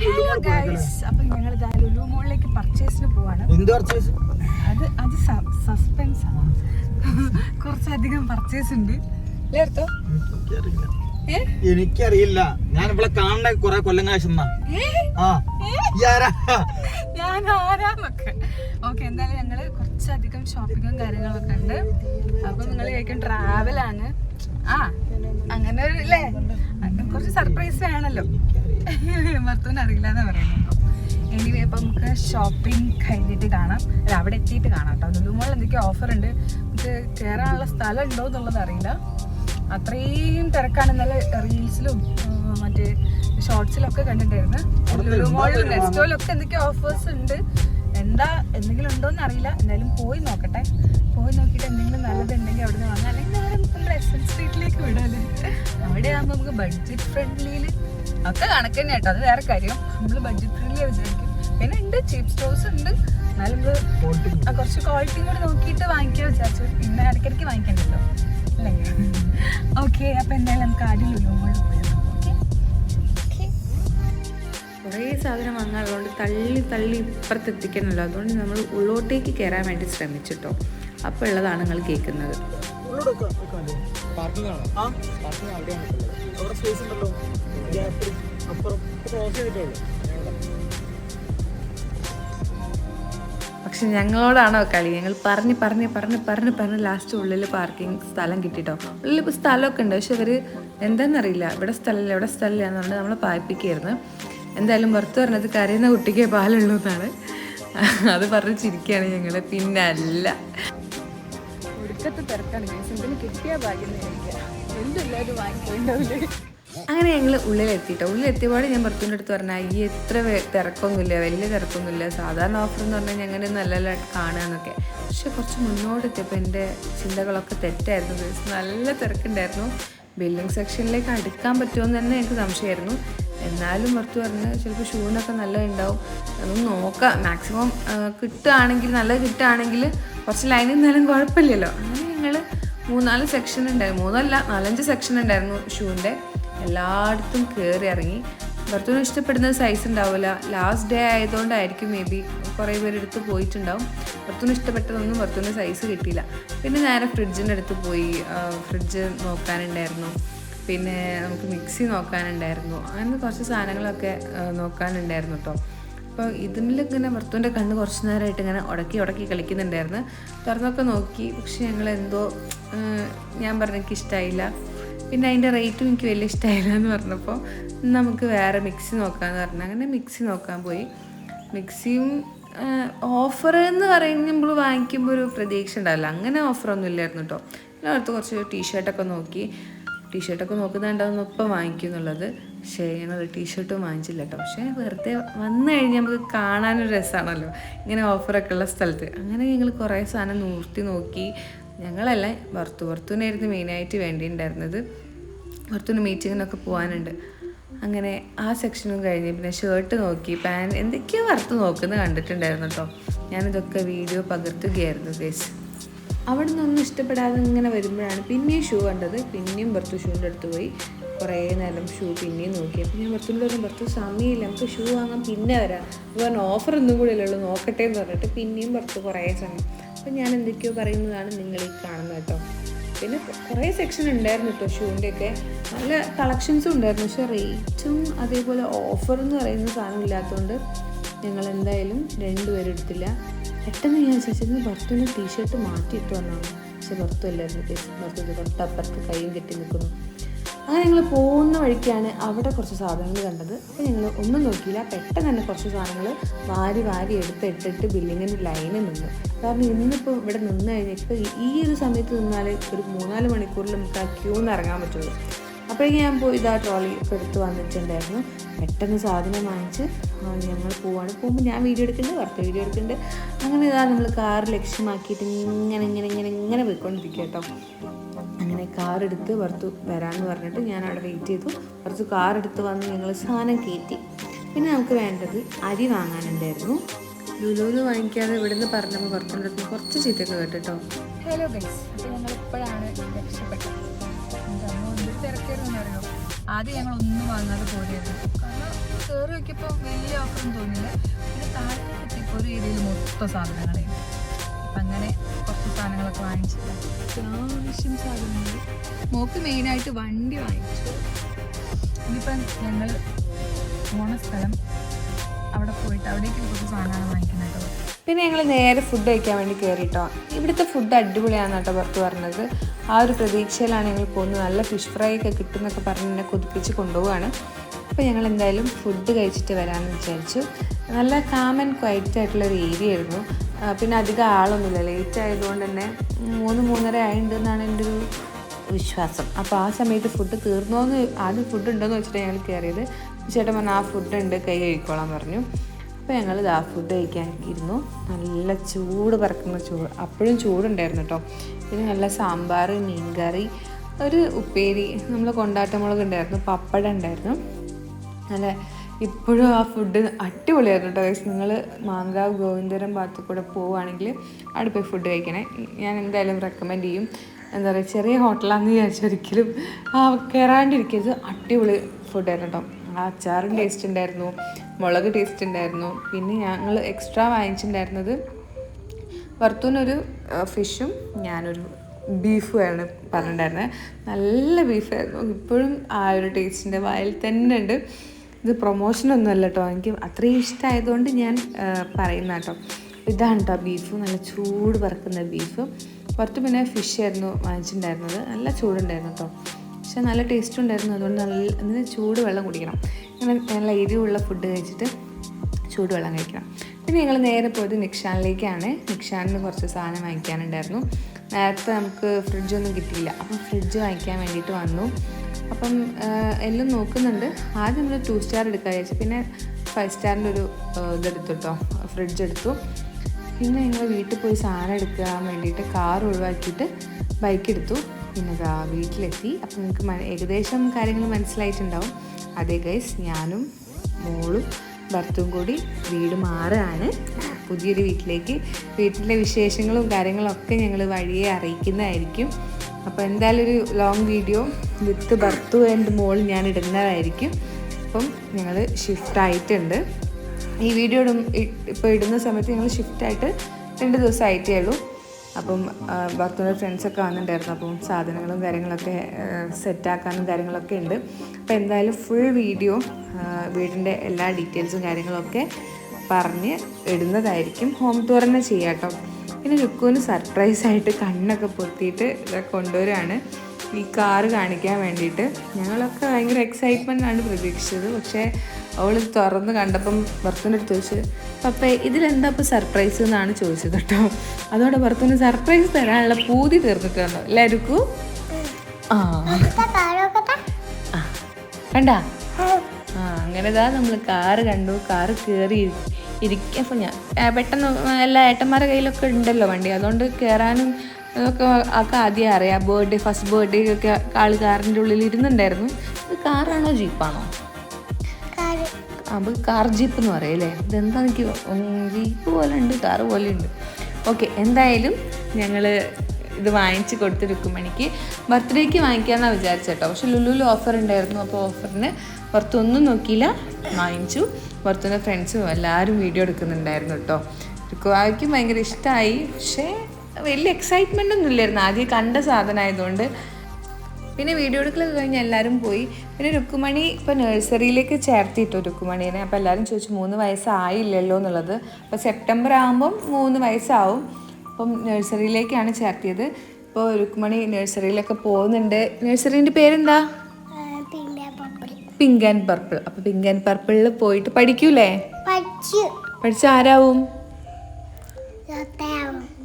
Lulu mall guys അപ്പൊ ഞങ്ങൾ ഇതാ ലുലു മോളിലേക്ക് പർച്ചേസിന് പോവാണ്. അത് അത് സസ്പെൻസ് ആണ് കുറച്ചധികം പർച്ചേസ് ഉണ്ട്? എനിക്കറിയില്ല. ഞാൻ ഇവിടെ കാണുന്ന കുറെ കൊല്ലം കാശെന്നാ ആ. ഏ? ഞാൻ ആരാന്നൊക്കെ. ഓക്കെ എന്തായാലും ഞങ്ങൾ കുറച്ചധികം ഷോപ്പിങ്ങും കാര്യങ്ങളൊക്കെ ഉണ്ട്. അപ്പൊ നിങ്ങൾ കഴിക്കും ട്രാവൽ ആണ്. ആ അങ്ങനെ ഒരു അല്ലേ കുറച്ച് സർപ്രൈസ് വേണല്ലോ. ഭർത്തൂന് അറിയില്ല എന്ന് പറയുന്നത് എനിവേ അപ്പൊ നമുക്ക് ഷോപ്പിംഗ് കഴിഞ്ഞിട്ട് കാണാം. അല്ല അവിടെ എത്തിയിട്ട് കാണാം കേട്ടോ. ലുലു മോളിൽ എന്തൊക്കെയോ ഓഫർ ഉണ്ട്. നമുക്ക് കയറാനുള്ള സ്ഥലം ഉണ്ടോ എന്നുള്ളത് അറിയില്ല. അത്രയും തിരക്കാണ് ഇന്നലെ റീൽസിലും മറ്റേ ഷോർട്സിലും ഒക്കെ കണ്ടിട്ടുണ്ടായിരുന്നു മോളിൽ നെസ്റ്റോയിലൊക്കെ എന്തൊക്കെയോ ഓഫേഴ്സ് ഉണ്ട്. എന്താ എന്തെങ്കിലും ഉണ്ടോന്ന് അറിയില്ല. എന്തായാലും പോയി നോക്കട്ടെ. പോയി നോക്കിയിട്ട് എന്തെങ്കിലും നല്ലതുണ്ടെങ്കിൽ അവിടെ നിന്ന് വാങ്ങാം. അല്ലെങ്കിൽ നേരെ നമ്മുടെ എസ് എൻ സ്ട്രീറ്റിലേക്ക് വിടാല്ലേ അവിടെ ആകുമ്പോൾ നമുക്ക് ബഡ്ജറ്റ് ഫ്രണ്ട്ലിയിൽ ഒക്കെ കണക്ക് തന്നെ കേട്ടോ. അത് വേറെ കാര്യം. നമ്മൾ ബഡ്ജറ്റ് ഫ്രണ്ട്ലി വിചാരിക്കും. പിന്നെ ഉണ്ട് ചീപ്പ് സ്റ്റോഴ്സ് ഉണ്ട്. എന്നാലും നമ്മൾ ആ കുറച്ച് ക്വാളിറ്റിയും കൂടി നോക്കിയിട്ട് വാങ്ങിക്കാൻ വിചാരിച്ചു. പിന്നെ ഇടയ്ക്കിടയ്ക്ക് വാങ്ങിക്കണ്ടല്ലോ. അല്ലേ? ഓക്കെ അപ്പം എന്തായാലും നമുക്ക് ആദ്യം ലുലുമോളിൽ ഓക്കെ കുറേ സാധനം വാങ്ങാനുള്ളതുകൊണ്ട് തള്ളി തള്ളി ഇപ്പുറത്ത് എത്തിക്കണമല്ലോ അതുകൊണ്ട് നമ്മൾ ഉള്ളോട്ടേക്ക് കയറാൻ വേണ്ടി ശ്രമിച്ചിട്ടോ അപ്പോൾ ഉള്ളതാണ് നിങ്ങൾ കേൾക്കുന്നത്. പക്ഷെ ഞങ്ങളോടാണോ കളി? ഞങ്ങൾ പറഞ്ഞ് പറഞ്ഞ് പറഞ്ഞ് പറഞ്ഞ് പറഞ്ഞ് ലാസ്റ്റ് ഉള്ളിൽ പാർക്കിംഗ് സ്ഥലം കിട്ടിട്ടോ. ഉള്ളിൽ ഇപ്പോൾ സ്ഥലമൊക്കെ ഉണ്ട്. പക്ഷെ ഇവർ എന്താണെന്നറിയില്ല ഇവിടെ സ്ഥലമില്ല ഇവിടെ സ്ഥലമില്ല എന്ന് നമ്മൾ പായിപ്പിക്കായിരുന്നു എന്തായാലും പുറത്ത് പറഞ്ഞത് കരയുന്ന കുട്ടിക്ക് പാലുള്ളൂ എന്നാണ്. അത് പറഞ്ഞ് ചിരിക്കുകയാണ് ഞങ്ങൾ പിന്നെ ഒടുക്കത്തെ തിരക്കാണ്. ഗൈസ് എന്തെങ്കിലും കിട്ടിയ ഭാഗ്യം കഴിക്കുക എന്തെല്ലാവരും വാങ്ങിക്കൊണ്ടാവില്ലേ അങ്ങനെ ഞങ്ങൾ ഉള്ളിലെത്തിയിട്ടോ ഉള്ളിലെത്തിയപാട് ഞാൻ പുറത്തിന്റെ അടുത്ത് പറഞ്ഞാൽ ഈ എത്ര തിരക്കൊന്നുമില്ല വലിയ തിരക്കൊന്നുമില്ല. സാധാരണ ഓഫർ എന്ന് പറഞ്ഞാൽ ഞങ്ങൾ നല്ല കാണുകയെന്നൊക്കെ പക്ഷെ കുറച്ച് മുന്നോട്ട് എത്തിയപ്പോൾ എന്റെ ചിന്തകളൊക്കെ തെറ്റായിരുന്നു. നല്ല തിരക്കുണ്ടായിരുന്നു. ബില്ലിംഗ് സെക്ഷനിലേക്ക് അടുക്കാൻ പറ്റുമെന്ന് തന്നെ എനിക്ക് സംശയമായിരുന്നു. എന്നാലും പുറത്ത് പറഞ്ഞ് ചിലപ്പോൾ ഷൂവിനൊക്കെ നല്ലത് ഉണ്ടാവും അതൊന്ന് നോക്കാം. മാക്സിമം കിട്ടുകയാണെങ്കിൽ നല്ലത് കിട്ടുകയാണെങ്കിൽ കുറച്ച് ലൈനിൽ നിന്നാലും കുഴപ്പമില്ലല്ലോ. ഞങ്ങൾ മൂന്നാൽ സെക്ഷൻ ഉണ്ടായിരുന്നു മൂന്നല്ല നാലഞ്ച് സെക്ഷൻ ഉണ്ടായിരുന്നു ഷൂവിന്റെ. എല്ലായിടത്തും കയറി ഇറങ്ങി. ഭർത്തുവിന് ഇഷ്ടപ്പെടുന്ന സൈസ് ഉണ്ടാവില്ല ലാസ്റ്റ് ഡേ ആയതുകൊണ്ടായിരിക്കും മേ ബി കുറേ പേരെടുത്ത് പോയിട്ടുണ്ടാവും. ഭർത്തുവിന് ഇഷ്ടപ്പെട്ടതൊന്നും ഭർത്തുവിന് സൈസ് കിട്ടിയില്ല. പിന്നെ നേരെ ഫ്രിഡ്ജിന്റെ അടുത്ത് പോയി. ഫ്രിഡ്ജ് നോക്കാനുണ്ടായിരുന്നു. പിന്നെ നമുക്ക് മിക്സി നോക്കാനുണ്ടായിരുന്നു. അങ്ങനെ കുറച്ച് സാധനങ്ങളൊക്കെ നോക്കാനുണ്ടായിരുന്നു കേട്ടോ അപ്പോൾ ഇതിലിങ്ങനെ വൃത്തുവിന്റെ കണ്ണ് കുറച്ച് നേരമായിട്ട് ഇങ്ങനെ ഉടക്കി ഉടക്കി കളിക്കുന്നുണ്ടായിരുന്നു. തുറന്നൊക്കെ നോക്കി. പക്ഷെ ഞങ്ങൾ എന്തോ ഞാൻ പറഞ്ഞ എനിക്ക് ഇഷ്ടമായില്ല പിന്നെ അതിന്റെ റേറ്റും എനിക്ക് വലിയ ഇഷ്ടമായില്ല എന്ന് പറഞ്ഞപ്പോൾ നമുക്ക് വേറെ മിക്സി നോക്കാമെന്ന് പറഞ്ഞു. അങ്ങനെ മിക്സി നോക്കാൻ പോയി. മിക്സിയും ഓഫർ എന്ന് പറയുമ്പോൾ വാങ്ങിക്കുമ്പോൾ ഒരു പ്രതീക്ഷ ഉണ്ടാവില്ല. അങ്ങനെ ഓഫറൊന്നും ഇല്ലായിരുന്നു കേട്ടോ അടുത്ത് കുറച്ച് ടീഷർട്ടൊക്കെ നോക്കി. ടീഷർട്ടൊക്കെ നോക്കുന്നുണ്ടാവുന്ന ഒപ്പം വാങ്ങിക്കുന്നുള്ളത്. പക്ഷേ ഞങ്ങൾ ടീഷർട്ടും വാങ്ങിച്ചില്ല കേട്ടോ. പക്ഷേ വെറുതെ വന്നു കഴിഞ്ഞാൽ നമുക്ക് കാണാനൊരു രസമാണല്ലോ ഇങ്ങനെ ഓഫറൊക്കെ ഉള്ള സ്ഥലത്ത്. അങ്ങനെ ഞങ്ങൾ കുറേ സാധനം നൂർത്തി നോക്കി. ഞങ്ങളല്ല വറുത്തു വറുത്തുനായിരുന്നു മെയിനായിട്ട് വേണ്ടിയിട്ടുണ്ടായിരുന്നത്. പുറത്തുനിന്ന് മീറ്റിങ്ങിനൊക്കെ പോകാനുണ്ട് അങ്ങനെ ആ സെക്ഷനും കഴിഞ്ഞ് പിന്നെ ഷർട്ട് നോക്കി പാൻ എന്തൊക്കെയോ വറുത്ത് നോക്കുന്നത് കണ്ടിട്ടുണ്ടായിരുന്നു കേട്ടോ. ഞാനിതൊക്കെ വീഡിയോ പകർത്തുകയായിരുന്നു ഗേസ് അവിടെ നിന്നൊന്നും ഇഷ്ടപ്പെടാതെ ഇങ്ങനെ വരുമ്പോഴാണ് പിന്നെയും ഷൂ കണ്ടത്. പിന്നെയും ഭർത്തു ഷൂവിന്റെ അടുത്ത് പോയി. കുറേ നേരം ഷൂ പിന്നെയും നോക്കി. അപ്പോൾ ഞാൻ ഭർത്തുവിന്റെ പറഞ്ഞു ഭർത്തു സമയമില്ല നമുക്ക് ഷൂ വാങ്ങാൻ പിന്നെ വരാം. അപ്പോൾ ഓഫർ ഒന്നും കൂടി ഇല്ലല്ലോ നോക്കട്ടെ എന്ന് പറഞ്ഞിട്ട് പിന്നെയും ഭർത്തു കുറേ സമയം അപ്പോൾ ഞാൻ എന്തൊക്കെയോ പറയുന്നതാണ് നിങ്ങൾ ഈ കാണുന്നത് കേട്ടോ. പിന്നെ കുറേ സെക്ഷൻ ഉണ്ടായിരുന്നു കേട്ടോ ഷൂവിന്റെയൊക്കെ നല്ല കളക്ഷൻസും ഉണ്ടായിരുന്നു. പക്ഷേ റേറ്റും അതേപോലെ ഓഫർ എന്ന് പറയുന്ന സാധനം ഇല്ലാത്തതുകൊണ്ട് ഞങ്ങൾ എന്തായാലും രണ്ടുപേരും എടുത്തില്ല. പെട്ടെന്ന് ഞാൻ വിചാരിച്ചിരുന്നു ഭർത്തുവിന് ടീഷർട്ട് മാറ്റിയിട്ട് വന്നാണ്. പക്ഷെ ഭർത്തു അല്ലായിരുന്നു. ഭർത്തു തൊട്ടപ്പുറത്ത് കൈയും കെട്ടി നിൽക്കുന്നു. അങ്ങനെ ഞങ്ങൾ പോകുന്ന വഴിക്കാണ് അവിടെ കുറച്ച് സാധനങ്ങൾ കണ്ടത്. അപ്പോൾ ഞങ്ങൾ ഒന്നും നോക്കിയില്ല. പെട്ടെന്ന് തന്നെ കുറച്ച് സാധനങ്ങൾ വാരി വാരി എടുത്ത് ഇട്ടിട്ട് ബില്ലിങ്ങിന്റെ ലൈനിൽ നിന്നു. കാരണം ഇന്നിപ്പോൾ ഇവിടെ നിന്ന് ഇപ്പോൾ ഈ ഒരു സമയത്ത് നിന്നാൽ ഒരു മൂന്നാൽ മണിക്കൂറിൽ നമുക്ക് ആ ക്യൂന്ന് ഇറങ്ങാൻ പറ്റുള്ളൂ. അപ്പോഴേക്കും ഞാൻ പോയി ഇതാ ട്രോളി ഒക്കെ എടുത്ത് വന്നിട്ടുണ്ടായിരുന്നു. പെട്ടെന്ന് സാധനം വാങ്ങിച്ച് ഞങ്ങൾ പോവാണ്. പോകുമ്പോൾ ഞാൻ വീഡിയോ എടുക്കുന്നുണ്ട് ഭർത്ത വീഡിയോ എടുക്കുന്നുണ്ട്. അങ്ങനെ ഇതാ നമ്മൾ കാർ ലക്ഷ്യമാക്കിയിട്ട് ഇങ്ങനെ ഇങ്ങനെ ഇങ്ങനെ ഇങ്ങനെ പോയിക്കൊണ്ടിരിക്കുക കേട്ടോ. അങ്ങനെ കാർ എടുത്ത് ഭർത്തു വരാമെന്ന് പറഞ്ഞിട്ട് ഞാൻ അവിടെ വെയിറ്റ് ചെയ്തു. ഭർത്തു കാർ എടുത്ത് വന്ന് ഞങ്ങൾ സാധനം കയറ്റി. പിന്നെ നമുക്ക് വേണ്ടത് അരി വാങ്ങാനുണ്ടായിരുന്നു. ലുലൂൽ വാങ്ങിക്കാതെ ഇവിടുന്ന് പറഞ്ഞപ്പോൾ ഭർത്തിന്റെ കുറച്ച് ചീത്തയൊക്കെ കേട്ടോ ഹലോ ഗൈസ് അപ്പോൾ ഞങ്ങൾ ഇപ്പോഴാണ് രക്ഷപ്പെട്ടത്. തിരക്കായിരുന്നു ആദ്യം ഞങ്ങൾ ഒന്നും വാങ്ങാതെ പോയിരുന്നു കാരണം കയറി നോക്കിയപ്പോൾ വലിയ ഓഫറും തോന്നില്ല പിന്നെ താഴെ എത്തിയപ്പോൾ ഒരു ഏരിയയിൽ മൊത്തം സാധനങ്ങളായിരുന്നു അപ്പം അങ്ങനെ കുറച്ച് സാധനങ്ങളൊക്കെ വാങ്ങിച്ചിട്ട് അത്യാവശ്യം സാധനങ്ങൾ മോക്ക് മെയിനായിട്ട് വണ്ടി വാങ്ങിച്ചു. ഇനിയിപ്പം ഞങ്ങൾ പോണ സ്ഥലം അവിടെ പോയിട്ട് അവിടേക്ക് കുറച്ച് സാധനമാണ് വാങ്ങിക്കുന്നത് കേട്ടോ പിന്നെ ഞങ്ങൾ നേരെ ഫുഡ് കഴിക്കാൻ വേണ്ടി കയറിയിട്ടോ ഇവിടുത്തെ ഫുഡ് അടിപൊളിയാണെന്ന് കേട്ടോ പുറത്ത് പറഞ്ഞത്. ആ ഒരു പ്രതീക്ഷയിലാണ് ഞങ്ങൾ പോകുന്നത്. നല്ല ഫിഷ് ഫ്രൈ ഒക്കെ കിട്ടുമെന്നൊക്കെ പറഞ്ഞ് എന്നെ കൊതിപ്പിച്ച് കൊണ്ടുപോവാണ്. അപ്പോൾ ഞങ്ങൾ എന്തായാലും ഫുഡ് കഴിച്ചിട്ട് വരാമെന്ന് വിചാരിച്ചു. നല്ല കാമൻ ക്വൈറ്റ് ആയിട്ടുള്ള ഒരു ഏരിയ ആയിരുന്നു. പിന്നെ അധികം ആളൊന്നുമില്ല. ലേറ്റ് ആയതുകൊണ്ട് തന്നെ മൂന്ന് മൂന്നര ആയിട്ടുണ്ടെന്നാണ് എന്റെ ഒരു വിശ്വാസം. അപ്പോൾ ആ സമയത്ത് ഫുഡ് തീർന്നോന്ന് ആദ്യം ഫുഡ് ഉണ്ടോയെന്ന് വെച്ചിട്ട് ഞങ്ങൾ കയറിയത് ചേട്ടൻ പറഞ്ഞു ആ ഫുഡ് ഉണ്ട് കൈ കഴിക്കോളാൻ പറഞ്ഞു. അപ്പോൾ ഞങ്ങൾ ഇതാ ഫുഡ് കഴിക്കാൻ ഇരുന്നു നല്ല ചൂട് പറക്കുന്ന ചൂട്. അപ്പോഴും ചൂടുണ്ടായിരുന്നു കേട്ടോ പിന്നെ നല്ല സാമ്പാർ മീൻകറി ഒരു ഉപ്പേരി നമ്മൾ കൊണ്ടാട്ടമുളക് ഉണ്ടായിരുന്നു പപ്പടം ഉണ്ടായിരുന്നു. നല്ല ഇപ്പോഴും ആ ഫുഡ് അടിപൊളിയായിരുന്നു കേട്ടോ ഗൈസ് നിങ്ങൾ മാങ്കാവ് ഗോവിന്ദരം ഭാഗത്തു കൂടെ പോവുകയാണെങ്കിൽ അവിടെ പോയി ഫുഡ് കഴിക്കണേ. ഞാൻ എന്തായാലും റെക്കമെൻഡ് ചെയ്യും. എന്താ പറയുക ചെറിയ ഹോട്ടലാണെന്ന് വിചാരിച്ചൊരിക്കലും കയറാണ്ടിരിക്കരുത് അടിപൊളി ഫുഡായിരുന്നു കേട്ടോ ആ അച്ചാറും ടേസ്റ്റ് ഉണ്ടായിരുന്നു. മുളക് ടേസ്റ്റ് ഉണ്ടായിരുന്നു. പിന്നെ ഞങ്ങൾ എക്സ്ട്രാ വാങ്ങിച്ചിട്ടുണ്ടായിരുന്നത് വറുത്തൂനൊരു ഫിഷും ഞാനൊരു ബീഫുമാണ് പറഞ്ഞിട്ടുണ്ടായിരുന്നത് നല്ല ബീഫായിരുന്നു ഇപ്പോഴും ആ ഒരു ടേസ്റ്റിന്റെ വായിൽ തന്നെ ഉണ്ട്. ഇത് പ്രൊമോഷനൊന്നും അല്ല കേട്ടോ എനിക്ക് അത്രയും ഇഷ്ടമായതുകൊണ്ട് ഞാൻ പറയുന്ന കേട്ടോ ഇതാണ് കേട്ടോ ബീഫ് നല്ല ചൂട് പറക്കുന്ന ബീഫ് പുറത്ത് പിന്നെ ഫിഷ് ആയിരുന്നു വാങ്ങിച്ചിട്ടുണ്ടായിരുന്നത്. നല്ല ചൂടുണ്ടായിരുന്നു കേട്ടോ പക്ഷെ നല്ല ടേസ്റ്റ് ഉണ്ടായിരുന്നു അതുകൊണ്ട് നല്ല അതിന് ചൂട് വെള്ളം കുടിക്കണം. അങ്ങനെ നല്ല എരിവുള്ള ഫുഡ് കഴിച്ചിട്ട് ചൂട് വെള്ളം കഴിക്കണം. പിന്നെ ഞങ്ങൾ നേരെ പോയത് നിക്ഷാനിലേക്കാണ്. നിക്ഷാനിന് കുറച്ച് സാധനം വാങ്ങിക്കാനുണ്ടായിരുന്നു. നേരത്തെ നമുക്ക് ഫ്രിഡ്ജൊന്നും കിട്ടിയില്ല. അപ്പം ഫ്രിഡ്ജ് വാങ്ങിക്കാൻ വേണ്ടിയിട്ട് വന്നു. അപ്പം എല്ലാം നോക്കുന്നുണ്ട്. ആദ്യം നമ്മൾ ടു സ്റ്റാർ എടുക്കാൻ വിചാരിച്ചു. പിന്നെ ഫൈവ് സ്റ്റാറിന്റെ ഒരു ഇതെടുത്തു കേട്ടോ ഫ്രിഡ്ജ് എടുത്തു. പിന്നെ ഞങ്ങൾ വീട്ടിൽ പോയി സാധനം എടുക്കാൻ വേണ്ടിയിട്ട് കാർ ഒഴിവാക്കിയിട്ട് ബൈക്ക് എടുത്തു. പിന്നെ വീട്ടിലെത്തി. അപ്പം നിങ്ങൾക്ക് ഏകദേശം കാര്യങ്ങൾ മനസ്സിലായിട്ടുണ്ടാവും. അതേ ഗൈസ് ഞാനും മോളും ഭർത്തും കൂടി വീട് മാറുകയാണ് പുതിയൊരു വീട്ടിലേക്ക്. വീട്ടിലെ വിശേഷങ്ങളും കാര്യങ്ങളും ഒക്കെ ഞങ്ങൾ വഴിയെ അറിയിക്കുന്നതായിരിക്കും. അപ്പോൾ എന്തായാലും ഒരു ലോങ് വീഡിയോ വിത്ത് ഭർത്തു ആൻഡ് മോൾ ഞാൻ ഇടുന്നതായിരിക്കും. അപ്പം ഞങ്ങൾ ഷിഫ്റ്റ് ആയിട്ടുണ്ട്. ഈ വീഡിയോ ഇടും ഇപ്പോൾ ഇടുന്ന സമയത്ത് ഞങ്ങൾ ഷിഫ്റ്റായിട്ട് രണ്ട് ദിവസം ആയിട്ടേ ഉള്ളൂ. അപ്പം ഭർത്തുവിന്റെ ഫ്രണ്ട്സൊക്കെ വന്നിട്ടുണ്ടായിരുന്നു. അപ്പം സാധനങ്ങളും കാര്യങ്ങളൊക്കെ സെറ്റാക്കാനും കാര്യങ്ങളൊക്കെ ഉണ്ട്. അപ്പോൾ എന്തായാലും ഫുൾ വീഡിയോ വീടിന്റെ എല്ലാ ഡീറ്റെയിൽസും കാര്യങ്ങളൊക്കെ പറഞ്ഞ് ഇടുന്നതായിരിക്കും. ഹോം ടൂർ തന്നെ ചെയ്യാം കേട്ടോ പിന്നെ ലുക്കുവിന് സർപ്രൈസായിട്ട് കണ്ണൊക്കെ പൊത്തിയിട്ട് ഇതൊക്കെ കൊണ്ടുവരികയാണ് ഈ കാറ് കാണിക്കാൻ വേണ്ടിയിട്ട്. ഞങ്ങളൊക്കെ ഭയങ്കര എക്സൈറ്റ്മെന്റ് ആണ് പ്രതീക്ഷിച്ചത്. പക്ഷേ അവൾ തുറന്ന് കണ്ടപ്പം ഭർത്തന്റെ അടുത്ത് ചോദിച്ചു പപ്പ ഇതിലെന്താ ഇപ്പോൾ സർപ്രൈസ് എന്നാണ് ചോദിച്ചത് കേട്ടോ. അതോടെ ഭർത്തന് സർപ്രൈസ് തരാനുള്ള പൂതി തീർന്നിട്ടുണ്ടോ. എല്ലാവർക്കും ആ. കണ്ടാ? ആ അങ്ങനെ ഇതാ നമ്മൾ കാറ് കണ്ടു. കാറ് കയറി ഇരിക്കുക അപ്പം ഞാൻ പെട്ടെന്ന് എല്ലാ ഏട്ടന്മാരുടെ കയ്യിലൊക്കെ ഉണ്ടല്ലോ വണ്ടി. അതുകൊണ്ട് കയറാനും അതൊക്കെ ഒക്കെ ആദ്യം അറിയാം. ബർത്ത്ഡേ ഫസ്റ്റ് ബർത്ത്ഡേ ഒക്കെ ആൾ കാറിന്റെ ഉള്ളിൽ ഇരുന്നുണ്ടായിരുന്നു ഇത് കാറാണോ ജീപ്പാണോ? അപ്പോൾ കാർ ജീപ്പ് എന്ന് പറയല്ലേ ഇതെന്താ എനിക്ക് ജീപ്പ് പോലെ ഉണ്ട് കാർ പോലെ ഉണ്ട് ഓക്കെ എന്തായാലും ഞങ്ങൾ ഇത് വാങ്ങിച്ച് കൊടുത്ത് രുക്കുമണിക്ക് ബർത്ത്ഡേക്ക് വാങ്ങിക്കാമെന്നാണ് വിചാരിച്ചേട്ടോ പക്ഷെ ലുലുലു ഓഫർ ഉണ്ടായിരുന്നു. അപ്പോൾ ഓഫറിന് പുറത്തൊന്നും നോക്കിയില്ല. വാങ്ങിച്ചു. പുറത്തുനിന്ന് ഫ്രണ്ട്സും എല്ലാവരും വീഡിയോ എടുക്കുന്നുണ്ടായിരുന്നു കേട്ടോ. രുക്കുവായ്ക്കും ഭയങ്കര ഇഷ്ടമായി പക്ഷേ വലിയ എക്സൈറ്റ്മെന്റ് ഒന്നും ഇല്ലായിരുന്നു. ആദ്യം കണ്ട സാധനമായതുകൊണ്ട് പിന്നെ വീഡിയോ എടുക്കലൊക്കെ കഴിഞ്ഞ് എല്ലാവരും പോയി. പിന്നെ രുക്കുമണി ഇപ്പോൾ നഴ്സറിയിലേക്ക് ചേർത്തിട്ടു രുക്കുമണീനെ അപ്പോൾ എല്ലാവരും ചോദിച്ചു മൂന്ന് വയസ്സായില്ലല്ലോ എന്നുള്ളത്. അപ്പോൾ സെപ്റ്റംബർ ആകുമ്പം മൂന്ന് വയസ്സാവും. അപ്പം നഴ്സറിയിലേക്കാണ് ചേർത്തിയത്. ഇപ്പോൾ രുക്കുമണി നഴ്സറിയിലൊക്കെ പോകുന്നുണ്ട്. നഴ്സറീന്റെ പേരെന്താ? പിങ്ക് ആൻഡ് പർപ്പിൾ അപ്പോൾ പിങ്ക് ആൻഡ് പർപ്പിളിൽ പോയിട്ട് പഠിക്കൂലേ? പഠിച്ച. ആരാവും?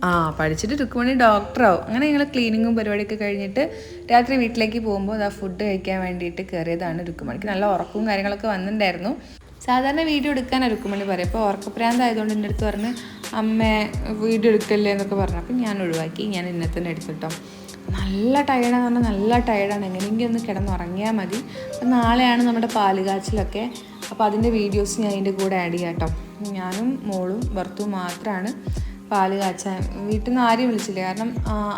ആ പഠിച്ചിട്ട് രുക്കുമണി ഡോക്ടറാവും അങ്ങനെ ഞങ്ങൾ ക്ലീനിങ്ങും പരിപാടിയൊക്കെ കഴിഞ്ഞിട്ട് രാത്രി വീട്ടിലേക്ക് പോകുമ്പോൾ ആ ഫുഡ് കഴിക്കാൻ വേണ്ടിയിട്ട് കയറിയതാണ് രുക്കുമണിക്ക്. നല്ല ഉറക്കവും കാര്യങ്ങളൊക്കെ വന്നിട്ടുണ്ടായിരുന്നു സാധാരണ വീഡിയോ എടുക്കാനാണ് രുക്കുമണി പറയും അപ്പോൾ ഉറക്കപ്രാന്തായതുകൊണ്ട് എന്റെ അടുത്ത് പറഞ്ഞ് അമ്മ വീഡിയോ എടുക്കല്ലേ എന്നൊക്കെ പറഞ്ഞു. അപ്പം ഞാൻ ഒഴിവാക്കി. ഞാൻ ഇന്നത്തെ തന്നെ എടുത്തിട്ടോ. നല്ല ടയർഡാന്ന് പറഞ്ഞാൽ നല്ല ടയർഡാണ് എങ്ങനെയെങ്കിലും ഒന്ന് കിടന്നുറങ്ങിയാൽ മതി. അപ്പം നാളെയാണ് നമ്മുടെ പാൽ കാച്ചിലൊക്കെ അപ്പോൾ അതിന്റെ വീഡിയോസ് ഞാൻ അതിന്റെ കൂടെ ആഡ് ചെയ്യാം കേട്ടോ ഞാനും മോളും ഭർത്തും മാത്രമാണ് പാൽ കാച്ചാൻ. വീട്ടിൽ നിന്ന് ആരെയും വിളിച്ചില്ല. കാരണം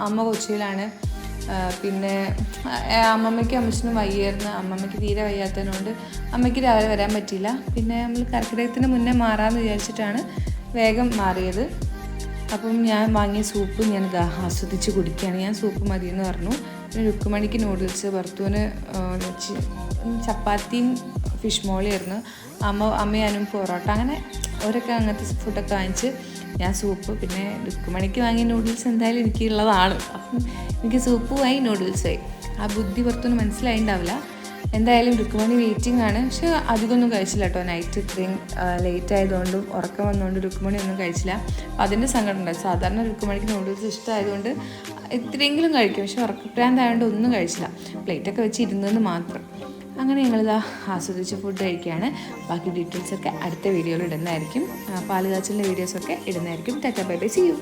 അമ്മ കൊച്ചിയിലാണ്. പിന്നെ അമ്മമ്മയ്ക്കും അമ്മച്ചനും വയ്യായിരുന്നു. അമ്മമ്മയ്ക്ക് തീരെ വയ്യാത്തതിനോണ്ട് അമ്മയ്ക്ക് രാവിലെ വരാൻ പറ്റിയില്ല. പിന്നെ നമ്മൾ കർക്കിടകത്തിന് മുന്നേ മാറാമെന്ന് വിചാരിച്ചിട്ടാണ് വേഗം മാറിയത്. അപ്പം ഞാൻ വാങ്ങിയ സൂപ്പ് ഞാൻ ആസ്വദിച്ച് കുടിക്കുകയാണ് ഞാൻ സൂപ്പ് മതിയെന്ന് പറഞ്ഞു. പിന്നെ രുക്കുമണിക്ക് നൂഡിൽസ് ഭർത്തുവിന് ചപ്പാത്തിയും ഫിഷ് മോളിയായിരുന്നു അമ്മ അമ്മയാനും പൊറോട്ട അങ്ങനെ അവരൊക്കെ അങ്ങനത്തെ ഫുഡൊക്കെ വാങ്ങിച്ച് ഞാൻ സൂപ്പ് പിന്നെ രുക്കുമണിക്ക് വാങ്ങിയ നൂഡിൽസ് എന്തായാലും എനിക്കുള്ളതാണ്. അപ്പം എനിക്ക് സൂപ്പുമായി നൂഡിൽസായി ആ ബുദ്ധി പുറത്തൊന്നും മനസ്സിലായിണ്ടാവില്ല. എന്തായാലും രുക്കുമണി വെയിറ്റിംഗ് ആണ്. പക്ഷേ അധികമൊന്നും കഴിച്ചില്ല കേട്ടോ. നൈറ്റ് ഇത്രയും ലേറ്റ് ആയതുകൊണ്ടും ഉറക്കം വന്നുകൊണ്ട് രുക്കുമണി ഒന്നും കഴിച്ചില്ല. അപ്പം അതിന്റെ സങ്കടം ഉണ്ടായി. സാധാരണ രുക്കുമണിക്ക് നൂഡിൽസ് ഇഷ്ടമായതുകൊണ്ട് ഇത്രയെങ്കിലും കഴിക്കും. പക്ഷെ ഉറക്കപ്രാന്തായതുകൊണ്ട് ഒന്നും കഴിച്ചില്ല. പ്ലേറ്റൊക്കെ വെച്ച് ഇരുന്നെന്ന് മാത്രം. അങ്ങനെ ഞങ്ങളിതാ ആസ്വദിച്ച് ഫുഡ് കഴിക്കുകയാണ്. ബാക്കി ഡീറ്റെയിൽസൊക്കെ അടുത്ത വീഡിയോയിൽ ഇടുന്നതായിരിക്കും. പാലുകാച്ചിലെ പാൽ കാച്ചലിന്റെ വീഡിയോസൊക്കെ ഇടുന്നതായിരിക്കും. Tata bye bye see you